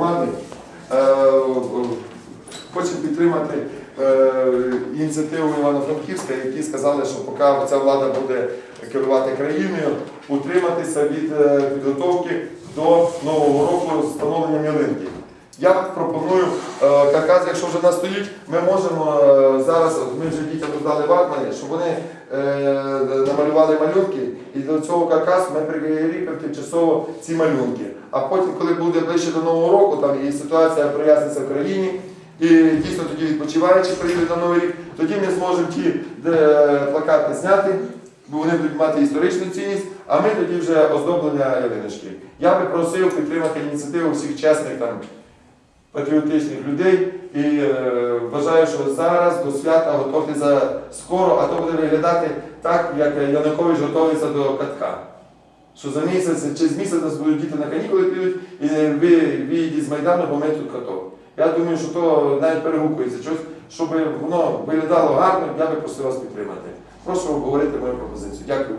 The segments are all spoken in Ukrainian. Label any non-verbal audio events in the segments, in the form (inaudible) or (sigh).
громади е, е, підтримати е, ініціативу Івано-Франківська, які сказали, що поки ця влада буде керувати країною, утриматися від е, підготовки до нового року з встановленням ялинки. Я пропоную е, якщо вже нас стоїть, ми можемо зараз, ми вже дітям дали ватмані, щоб вони намалювали малюнки, і до цього каркасу ми прикріпимо тимчасово ці малюнки. А потім, коли буде ближче до Нового року, там і ситуація проясниться в країні, і дійсно тоді відпочиваючи приїдуть на Новий рік, тоді ми зможемо ті плакати зняти, бо вони будуть мати історичну цінність, а ми тоді вже оздоблення ялиночки. Я би просив підтримати ініціативу всіх чесних там патріотичних людей і е, вважаю, що зараз до свята готуватися скоро, а то буде виглядати так, як Янукович готується до катка. Що за місяць чи з місяць нас будуть діти на канікули підуть і ви виїдіть з Майдану, бо ми тут каток. Я думаю, що то навіть перегукується щось, щоб воно виглядало гарно, я би просив вас підтримати. Прошу обговорити мою пропозицію. Дякую.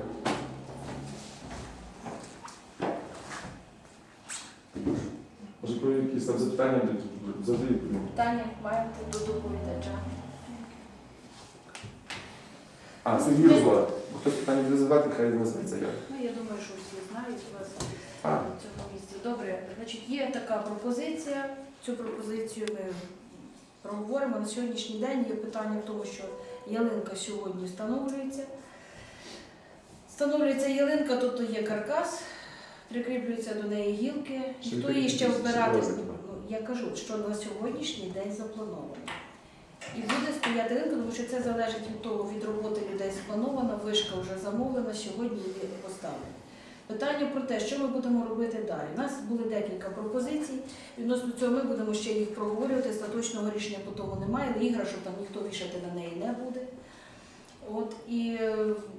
Може, коли якісь там запитання завжди Питання маєте до доповідача. А, Сергій Розбор. Хтось питання буде задавати, хай називається я. Ну, я думаю, що всі знають вас А. на цьому місці. Добре, значить, є така пропозиція. Цю пропозицію ми проговоримо. На сьогоднішній день є питання в тому, що ялинка сьогодні встановлюється. Встановлюється ялинка, тобто є каркас, прикріплюються до неї гілки. Ніхто її ще вбирати. Я кажу, що на сьогоднішній день заплановано. І буде стояти ринку, тому що це залежить від того, від роботи людей спланована, вишка вже замовлена, сьогодні її поставлена. Питання про те, що ми будемо робити далі. У нас були декілька пропозицій. Відносно цього ми будемо ще їх проговорювати. Остаточного рішення по тому немає, але іграшок там ніхто вішати на неї не буде. От і е,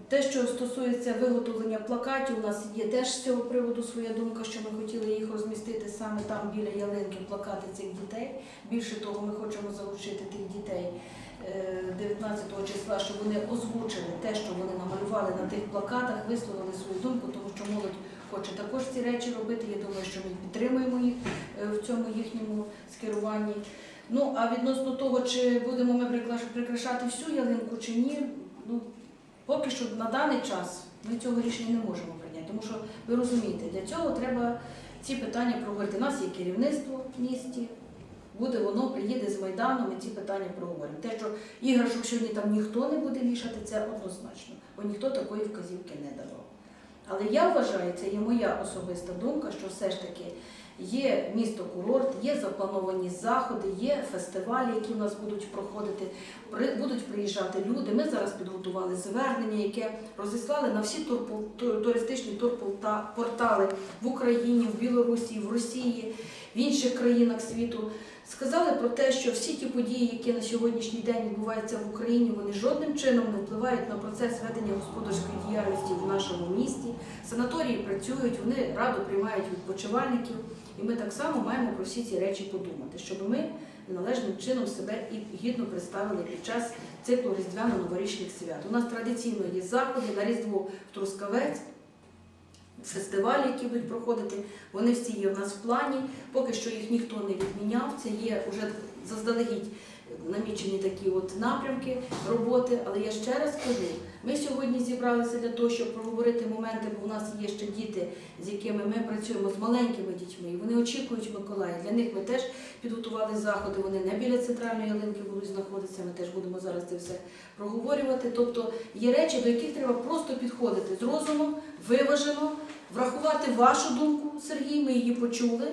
те, що стосується виготовлення плакатів, у нас є теж з цього приводу своя думка, що ми хотіли їх розмістити саме там біля ялинки, плакати цих дітей. Більше того, ми хочемо залучити тих дітей е, 19 числа, щоб вони озвучили те, що вони намалювали на тих плакатах, висловили свою думку, тому що молодь хоче також ці речі робити. Я думаю, що ми підтримуємо їх е, в цьому їхньому скеруванні. Ну а відносно того, чи будемо ми прикрашати всю ялинку чи ні, поки що на даний час ми цього рішення не можемо прийняти, тому що ви розумієте, для цього треба ці питання проговорити. У нас є керівництво в місті. Буде воно, приїде з Майдану, ми ці питання проговоримо. Те, що іграшок сьогодні там ніхто не буде вішати, це однозначно, бо ніхто такої вказівки не давав. Але я вважаю, це є моя особиста думка, що все ж таки є місто курорт, є заплановані заходи, є фестивалі, які у нас будуть проходити, будуть приїжджати люди. Ми зараз підготували звернення, яке розіслали на всі туристичні турпортали в Україні, в Білорусі, в Росії, в інших країнах світу. Сказали про те, що всі ті події, які на сьогоднішній день відбуваються в Україні, вони жодним чином не впливають на процес ведення господарської діяльності в нашому місті. Санаторії працюють, вони радо приймають відпочивальників, і ми так само маємо про всі ці речі подумати, щоб ми належним чином себе і гідно представили під час циклу різдвяно-новорічних свят. У нас традиційно є заходи на Різдво в Трускавець. Фестивалі, які будуть проходити, вони всі є в нас в плані. Поки що їх ніхто не відміняв. Це є вже заздалегідь намічені такі от напрямки роботи. Але я ще раз кажу, ми сьогодні зібралися для того, щоб проговорити моменти, бо у нас є ще діти, з якими ми працюємо з маленькими дітьми. І вони очікують Миколая. Для них ми теж підготували заходи. Вони не біля центральної ялинки будуть знаходитися. Ми теж будемо зараз це все проговорювати. Тобто є речі, до яких треба просто підходити з розумом, виважено, врахувати вашу думку, Сергій. Ми її почули.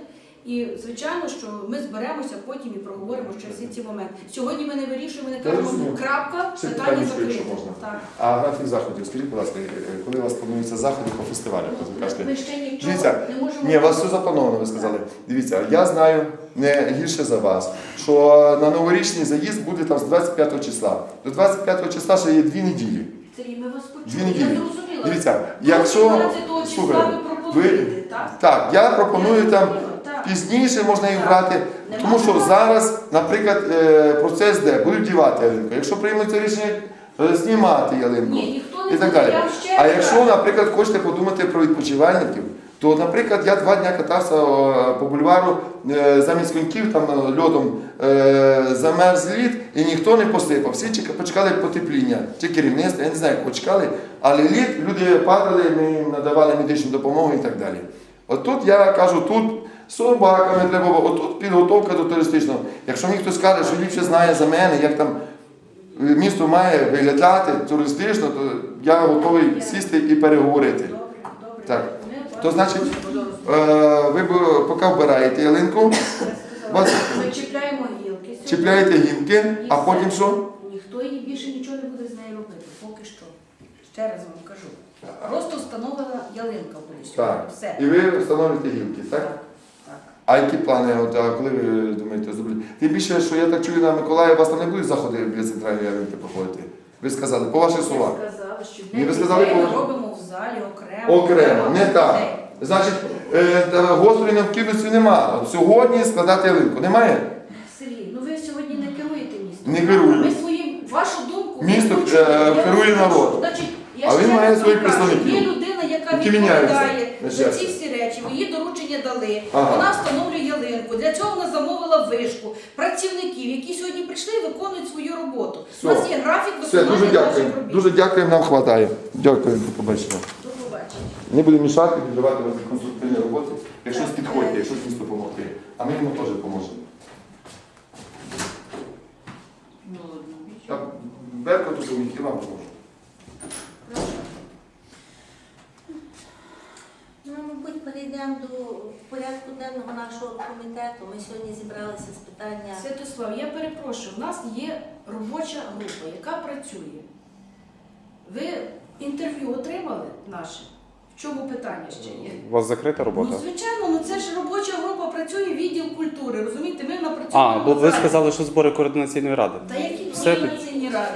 І звичайно, що ми зберемося потім і проговоримо ще всі ці моменти. Сьогодні ми не вирішуємо, ми не кажемо крапка, Ще питання якщо можна. Так. А графік заходів, скажіть, будь ласка, е, коли у вас плануються заходи по фестивалях? От ви кажете, Ми ще нічого Дивіться, не можемо. Ні, у вас все заплановано, ви сказали. Дивіться, я знаю не гірше за вас, що на новорічний заїзд буде там з 25 числа. До 25 числа ще є дві неділі. Сергій, ми вас Дві почули. неділі. Я зрозуміла. Дивіться, якщо 17 числа слухайте, ви пропонуєте, так? так, я пропоную там. Пізніше можна їх брати, тому що зараз, наприклад, е, процес де будуть дівати ялинку. Якщо приймуть це рішення, е, знімати ялинку і так далі. А якщо, наприклад, хочете подумати про відпочивальників, То, наприклад, я два дні катався по бульвару е, замість коньків там льодом замерз лід і ніхто не посипав. Всі почекали потепління, чи керівництво, я не знаю, як почекали, але лід люди падали, ми їм надавали медичну допомогу і так далі. Отут я кажу, тут собаками треба, отут підготовка до туристичного. Якщо мені хтось каже, що ліпше знає за мене, як там місто має виглядати туристично, то я готовий сісти і переговорити. Так. То значить. Е, ви поки вбираєте ялинку, вас- (laughs) Ми чіпляємо гілки. чіпляєте гілки, а потім що? Ніхто її більше нічого не буде з нею робити, поки що. Ще раз вам кажу. Просто встановлена ялинка буде сьогодні. Так. Все. І ви встановлюєте гілки, так? А які плани, от, а коли ви думаєте зробити? Тим більше, що я так чую на Миколаїв, у вас там не будуть заходи біля центральної ялинки проходити. Ви сказали, по ваших словах. Я сказала, що Ні, ви сказали, ми робимо в залі окремо. Окремо, не так. Значить, е, та гострої необхідності немає. От сьогодні складати ялинку. Немає? Сергій, ну ви сьогодні не керуєте містом. Не керую. Ми своїм, вашу думку... Місто, е, почули. Я керує народ. Значить, я А ще він раз має вам своїх кажу, представників, Є людина, яка які міняються, відповідає на за щастя. ці всі речі. Ви їй доручення дали. Ага. Вона встановлює ялинку. Для цього вона замовила вишку. Працівників, які сьогодні прийшли і виконують свою роботу. У Все. нас є графік Все, виконання дуже наших дякую. робіт. Дуже дякуємо, нам вистачає. Дякую, до побачення. До побачення. Не будемо мішати, віддавати вас конструктивні роботи. Якщо щось підходьте, якщо щось допомогти. А ми йому теж поможемо. Я Беркуту і вам поможу. Ну, мабуть, перейдемо до порядку денного нашого комітету. Ми сьогодні зібралися з питання. Святослав, я перепрошую, в нас є робоча група, яка працює. Ви інтерв'ю отримали наше? В чому питання ще є? У вас закрита робота? Ну, звичайно, ну це ж робоча група працює відділ культури, розумієте? Ми А, бо ви сказали, що збори координаційної ради. Та які Все координаційні ради?